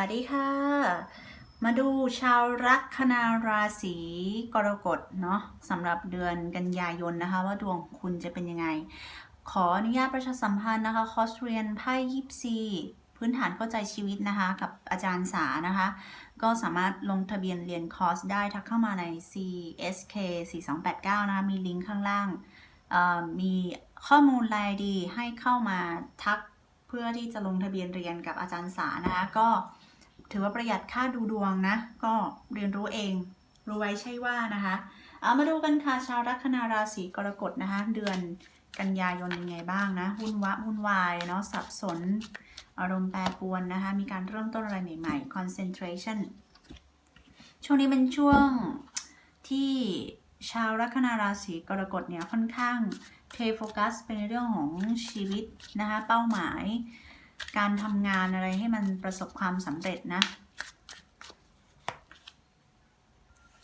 วัสดีค่ะ มาดูชาวลัคนาราศีกรกฎเนาะสำหรับเดือนกันยายนนะคะ ว่าดวงคุณจะเป็นยังไง ขออนุญาตประชาสัมพันธ์นะคะ คอร์สเรียนไพ่ยิปซีพื้นฐานเข้าใจชีวิตนะคะ กับอาจารย์สานะคะ ก็สามารถลงทะเบียนเรียนคอร์สได้ทักเข้ามาใน CSK 4289นะคะ มีลิงก์ข้างล่าง มีข้อมูลรายดีให้เข้ามาทักเพื่อที่จะลงทะเบียนเรียนกับอาจารย์สานะคะ ก็ ถือว่าประหยัดค่าดูดวงนะ ก็เรียนรู้เอง รู้ไว้ใช่ว่านะคะ เอามาดูกันค่ะชาวลัคนาราศีกรกฎนะคะ เดือนกันยายนยังไงบ้างนะวุ่นวะวุ่นวายเนาะสับสน อารมณ์แปรปรวนนะคะ มีการเริ่มต้นอะไรใหม่ๆ concentration ช่วงนี้เป็นช่วงที่ชาวลัคนาราศีกรกฎเนี่ยค่อนข้างเทโฟกัสไปในเรื่องของชีวิตนะคะ เป้าหมาย การทำงานอะไรให้มันประสบความสำเร็จนะ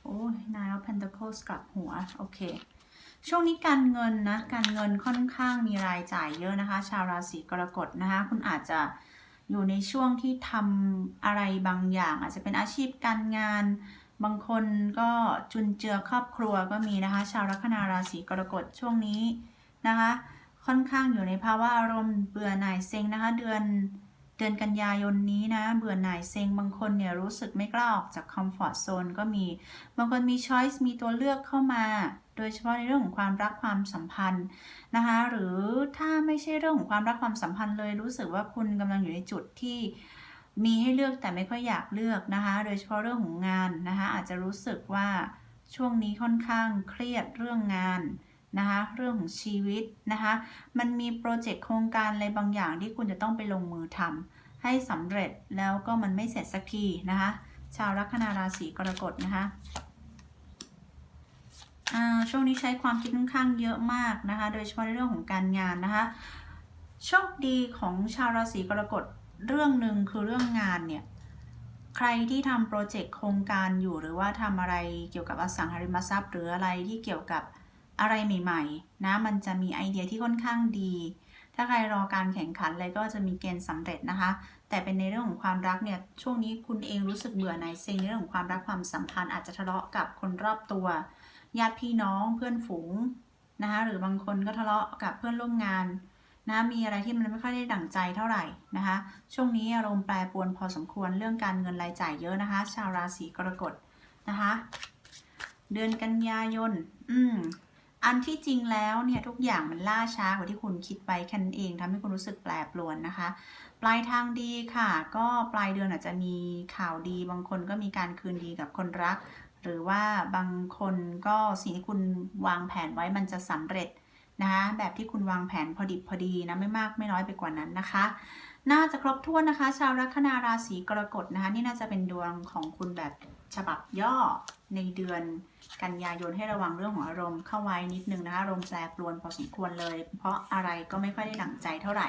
โอ้ย Nine of Pentacles กลับหัว โอเค ช่วงนี้การเงินนะ การเงินค่อนข้างมีรายจ่ายเยอะนะคะ ชาวราศีกรกฎนะคะ คุณอาจจะอยู่ในช่วงที่ทำอะไรบางอย่าง อาจจะเป็นอาชีพการงานบางคนก็จุนเจือครอบครัวก็มีนะคะ ชาวลัคนาราศีกรกฎช่วงนี้นะคะ ค่อนข้างอยู่ในภาวะอารมณ์เบื่อหน่ายเซ็งนะคะ เดือนเดือนกันยายนนี้นะ เบื่อหน่ายเซ็งบางคนเนี่ยรู้สึกไม่กล้าออกจากคอมฟอร์ z โซนก็มี บางคนมีช้อยส์มีตัวเลือกเข้ามา โดยเฉพาะในเรื่องของความรักความสัมพันธ์นะคะ หรือถ้าไม่ใช่เรื่องของความรักความสัมพันธ์เลย รู้สึกว่าคุณกำลังอยู่ในจุดที่มีให้เลือกแต่ไม่ค่อยอยากเลือกนะคะ โดยเฉพาะเรื่องของงานนะคะ อาจจะรู้สึกว่าช่วงนี้ค่อนข้างเครียดเรื่องงาน นะคะเรื่องของชีวิตนะคะมันมีโปรเจกต์โครงการอะไรบางอย่างที่คุณจะต้องไปลงมือทำให้สำเร็จแล้วก็มันไม่เสร็จสักทีนะคะชาวลัคนาราศีกรกฎนะคะช่วงนี้ใช้ความคิดค่อนข้างเยอะมากนะคะโดยเฉพาะในเรื่องของการงานนะคะโชคดีของชาวราศีกรกฎเรื่องหนึ่งคือเรื่องงานเนี่ยใครที่ทำโปรเจกต์โครงการอยู่หรือว่าทำอะไรเกี่ยวกับอสังหาริมทรัพย์ หรืออะไรที่เกี่ยวกับ อะไรใหม่ๆ นะ มันจะมีไอเดียที่ค่อนข้างดี ถ้าใครรอการแข่งขันอะไรก็จะมีเกณฑ์สำเร็จนะคะ แต่เป็นในเรื่องของความรักเนี่ย ช่วงนี้คุณเองรู้สึกเบื่อในเซ็งในเรื่องของความรักความสัมพันธ์อาจจะทะเลาะกับคนรอบตัว ญาติพี่น้องเพื่อนฝูงนะคะ หรือบางคนก็ทะเลาะกับเพื่อนร่วมงานนะมีอะไรที่มันไม่ค่อยได้ดั่งใจเท่าไหร่นะคะ ช่วงนี้อารมณ์แปรปรวนพอสมควรเรื่องการเงินรายจ่ายเยอะนะคะ ชาวราศีกรกฎนะคะ เดือนกันยายน อืม อันที่จริงแล้วเนี่ยทุกอย่างมันล่าช้ากว่าที่คุณคิดไปแค่นั้นเองทำให้คุณรู้สึกแปรปรวนนะคะ ปลายทางดีค่ะ ก็ปลายเดือนอาจจะมีข่าวดี บางคนก็มีการคืนดีกับคนรัก หรือว่าบางคนก็สิ่งที่คุณวางแผนไว้มันจะสำเร็จนะคะแบบที่คุณวางแผนพอดิบพอดีนะไม่มากไม่น้อยไปกว่านั้นนะคะ น่าจะครบถ้วนนะคะ ชาวลัคนาราศีกรกฎนะคะ นี่น่าจะเป็นดวงของคุณแบบฉบับย่อในเดือนกันยายนให้ระวังเรื่องของอารมณ์เข้าไว้นิดนึงนะคะอารมณ์แปรปรวนพอสมควรเลย เพราะอะไรก็ไม่ค่อยได้ดั่งใจเท่าไหร่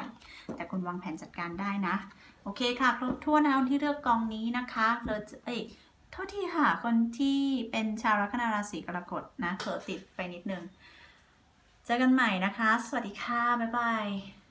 แต่คุณวางแผนจัดการได้นะ โอเคค่ะ ครบถ้วนนะคนที่เลือกกองนี้นะคะเลยเอ้ยโทษทีค่ะคนที่เป็นชาวลัคนาราศีกรกฎนะเผลอติดไปนิดนึง เจอกันใหม่นะคะ สวัสดีค่ะ บ๊ายบาย